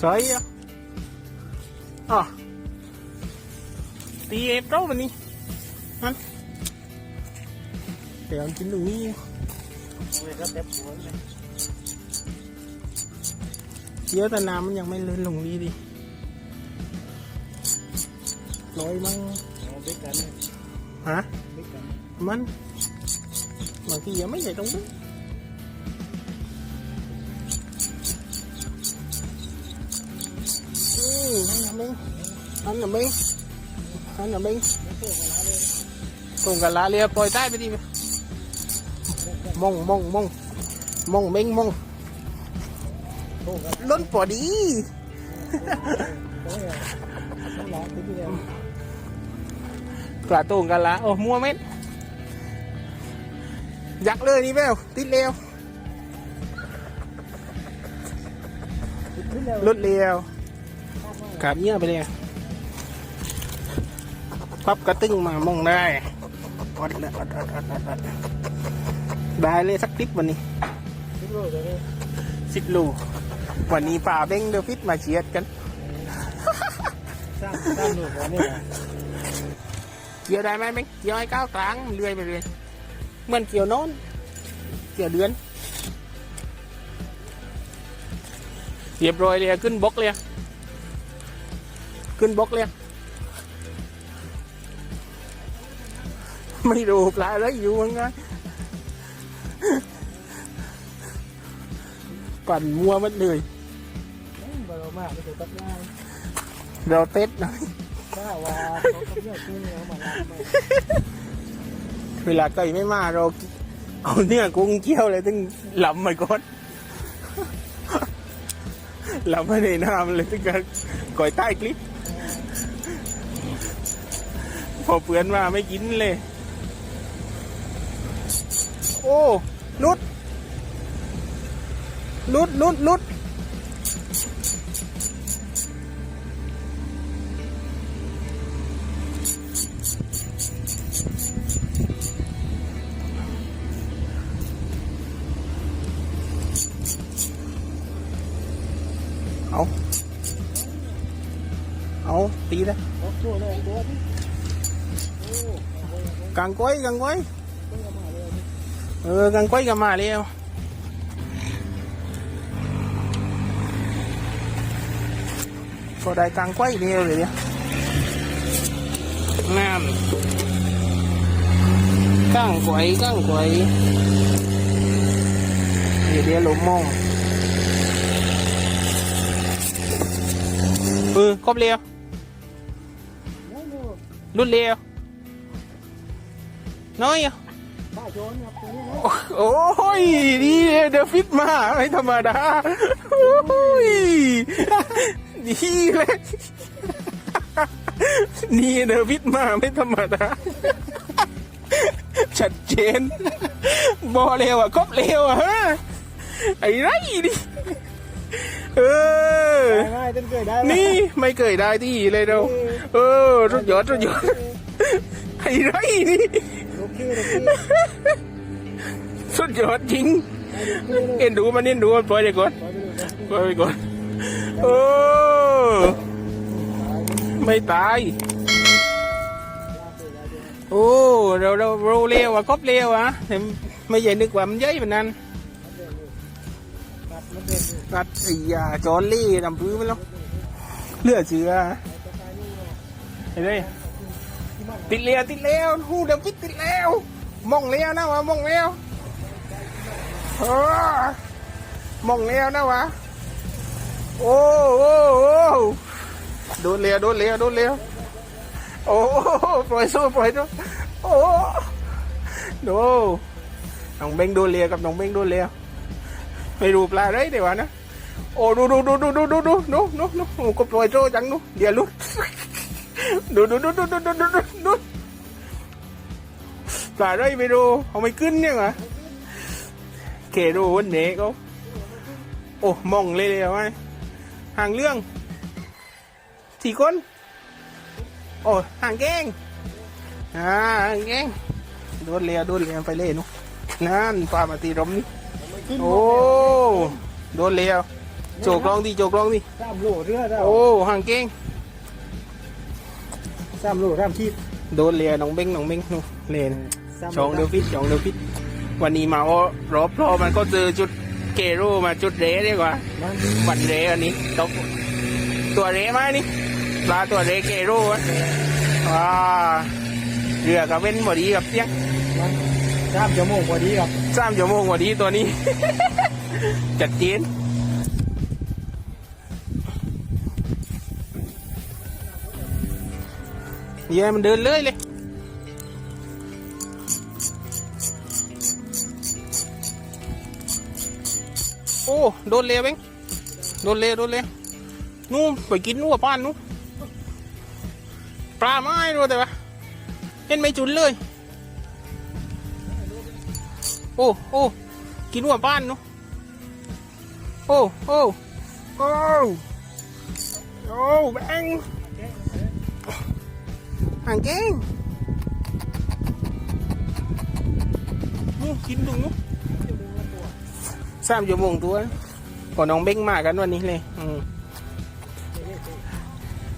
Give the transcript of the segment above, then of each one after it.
Saya. Ah. Tiye tau ni. Han. Tiyan kin ni. Wala tep buwan na. เยอะแต่น้ำมันยังไม่ลื่นลงนี้ดิลอยมั้งฮะมันบางทียังไม่ใหญ่ตรงนี้ นั่นน่ะมึงนั่นน่ะมึงนั่นน่ะมึงส่งกันละเรียปล่อยใต้ไปดิมองมองมองมองเม้งมองล้นปอดีโต้ยต้องร้องที่เดีกระตุงกันละโอ้มัวเม็ดยักเลยนี่แมวติดเร็วขึ้นเร็วลดเร็วขาบเงี้ยไปเลย พับกระตึ้งมามองได้อดอดอดอดอดอดได้เลยสักคลิปวันนี้สิบลูกวันนี้ป่าเบ้งเดอฟิตมาเชียดกันสร้างสร้างลูกวันนี้เกี่ยวได้ไหมเบ้งเกี่ยวให้ก้าวกลางเลื่อยไปเลยเหมือนเกี่ยวโน้นเกี่ยวเดือนเรียบร้อยเลยขึ้นบล็อกเลยขึ้นบล็อกเลย ไม่รู้ปลาอะไรอยู่มั้งไงปั่นมัวมันเลยบารมากไม่ถูกตัดง่ายเราเต็ดหน่อยถ้าว่าเขาเขาเนี่ยขึ้นเนี่ยมาล้างไม่เวลาไก่ไม่มาเราเอาเนื้อกุ้งเคี่ยวเลยถึงหลำมาก่อนหลำไม่ในน้ำเลยถึงกับก่อยใต้คลิปพอเปือนมาไม่กินเลย ô oh, lút. Lút lút lút. Áo. Ấu tí đấy. Càng quay càng quay เลยตัวที่โอ้กางก้อยกางก้อยขึ้นมาเลยเออกางก้อยกับมาเร็วก็ได้กางก้อยเร็วเลยเนี่ยนั่นก้างก้อยก้างก้อยเดี๋ยวเดี๋ยวหลงมองเออครบเร็วโอ้โหรุ่นเร็วน้อยอะป้า โจนครับตรงนี้นะโอ้ยนี่เดยวฟิตมาไม่ธรรมดาโอ้ยดีเลยนี่เดยวฟิตมาไม่ธรรมดาชัดเจนบอเร็วอะครบเร็วอะฮะไอ้ไรดิเออได้ง่ายต้นเคยได้นี่ไม่เคยได้ที่เลยเราเออสุดยอดสุดยอดไอ้ไรนี่โอเคโอเค สุดยอดจริง เอ็นดูมันเอ็นดูมันปล่อยไปก่อนปล่อยไปก่อนโอ้ไม่ตาย โอ้เราเราเราเร็วอะครบเร็วอะแต่ไม่ใหญ่นึกว่ามันเย้ยแบบนั้นตัดมันเด็ดตัดไอ้ยาจอนลี่ทำพื้นมันแล้วเลือดเชื้อไอ้เด้ย ติดเลี้ยวติดเลี้ยวหูเดี๋ยวคิดติดเลี้ยวมองเลี้ยวนะวะมองเลี้ยวเออมองเลี้ยวนะวะโอ้โอ้โอ้โดนเลี้ยวโดนเลี้ยวโดนเลี้ยวโอ้ปล่อยสู้ปล่อยสู้โอ้ดูน้องเบงโดนเลี้ยวกับน้องเบงโดนเลี้ยวไม่รู้ปลาอะไรเดี๋ยววะนะโอ้ดูดูดูดูดูดูดูดูดูดูโอ้ก็ปล่อยโจ้จังดูเดี๋ยวลุ้น ดูดูดูดูดูดูดูดูดูปลาอะไรไม่รู้เอาไม่ขึ้นเนี่ยเหรอเคดูวันนี้ก็โอ้มองเลยเลยไหมห่างเรื่องสี่คน โอ้ห่างแกงอ่าห่างแกงโดนเลียโดนเลียไปเล่นุนั่นปลามาตีรมนี่โอ้โดนเลียโจกลองดิโจกลองดิโลเรือได้โอ้ห่างเก่ง สามโลสามขีดโดนเลียน้องเบ้งน้องเบ้งนู่นเลนสามโลชองเดียวฟิตชองเดียวฟิตวันนี้มาว่ารอบรอมันก็เจอจุดเกโรมาจุดเรดีกว่ามันวันเรอันนี้ตกตัวเรไหมนี่ปลาตัวเรเกโรวะว้าเรือกับเว้นบอดีกับเสียงมันสามชั่วโมงพอดีครับสามชั่วโมงบอดีตัวนี้ จัดเจน เย่มันเดินเลยเลยโอ้โดนเละเบ้งโดนเละโดนเละนู่นไปกินนู่นป้านนู่นปลาไม้รู้แต่ว่าเห็นไม่จุนเลย โอ้โอ้กินนู่นป้านนู่นโอ้โอ้โอ้โอ้แบงางเก่งนู่นกินตรงนู้นสามชั่วโมงตัวพอน้องเบ้งมากันวันนี้เลยอืม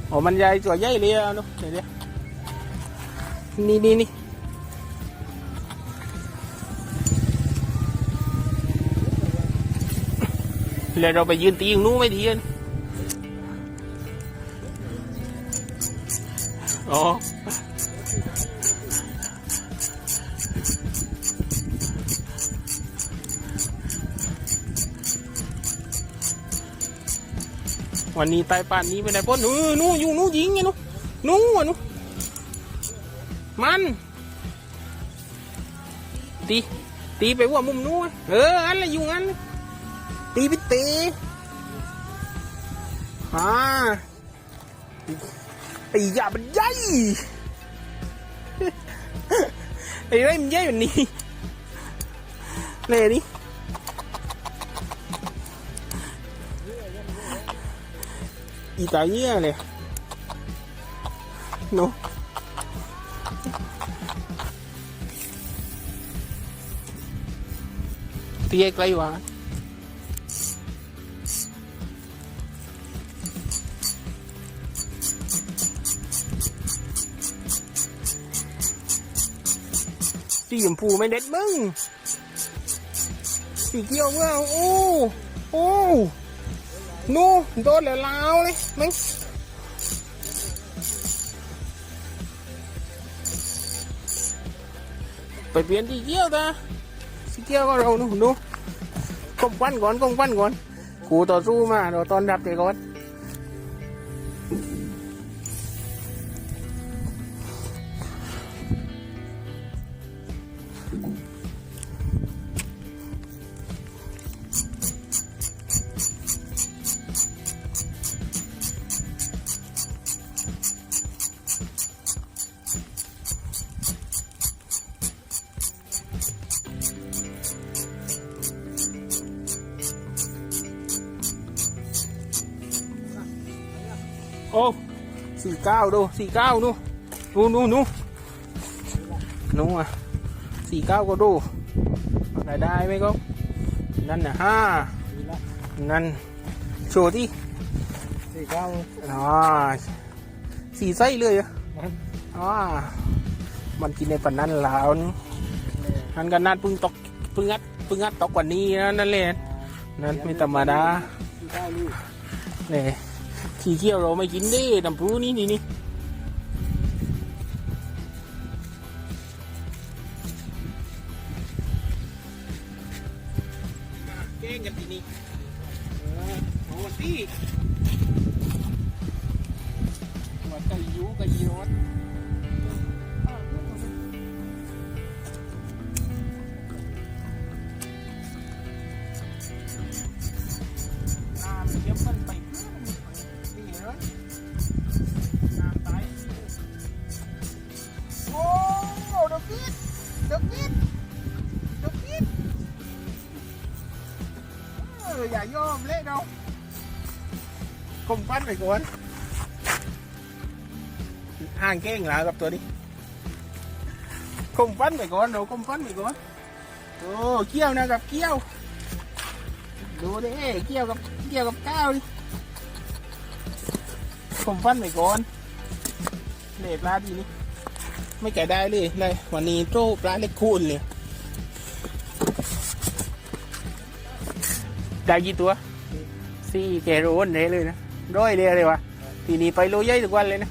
โอ้มันใหญ่ตัวใหญ่เลยอะเนาะเดี๋ยวเดี๋ยวนี่นี่นี่แล้วเราไปยืนตีอย่างนู้นไม่ดีอะ อ๋อวันนี้ตายป่านนี้ไม่ได้พ้นนู้นู้อยู่นู้ยิงไงนู้นู้อะนู้มัน ตีตีไปว่ามุมนู้นเอออันละอยู่งั้นตีไปตีอ่า ไอ้ยามันใหญ่ไอ้ไรมันใหญ่แบบนี้เลยนี่อีตาเยี่ยเลยหนูเตี้ยไก สีชมพูไม่เด็ดมึงสีเขียวเมื่อโอ้โอ้นู่โดนแล้วลาวเลยมึงไปเปลี่ยนที่เกี้ยวตาสีเกี้ยวก็เราหนูหนูกงปั้นก่อนกงปั้นก่อนกูต่อสู้มาเราตอนรับเด็กก่อน โอ้สี่เก้าดูสี่เก้าดูนู่นู่นู่นู่อะสี่เก้าก็ดูได้ได้ไหมก็นั่นน่ะห้านี่ละนั่นโชว์ที่สี่เก้าอ่าสี่ไส้เลยอะมันอ่ามันกินในปันนั้นแล้วนี่นั่นก็นัดเพึ่งตกเพึ่งงัดเพึ่งงัดตกกว่านี้นะนั่นเลยนั่นไม่ธรรมดาสี่เก้าลูกเนี่ย ขี้เที่ยวเราไม่กินดิน้ำปูนี่นี่นี่ เดอกกิดเดอกกิดเดอกกิดเอออย่ายอมเละเราคมปั้นไปก่อนห่างเก้งแล้วกับตัวนี้คมปั้น ไม่แก่ได้เลยในวันนี้โจ้ปลาเล็กคูณเลยได้กี่ตัวสี่แกโรนเลยเลยนะร้อยเลยเลยวะทีนี้ไปโลยใหญ่ทุกวันเลยนะ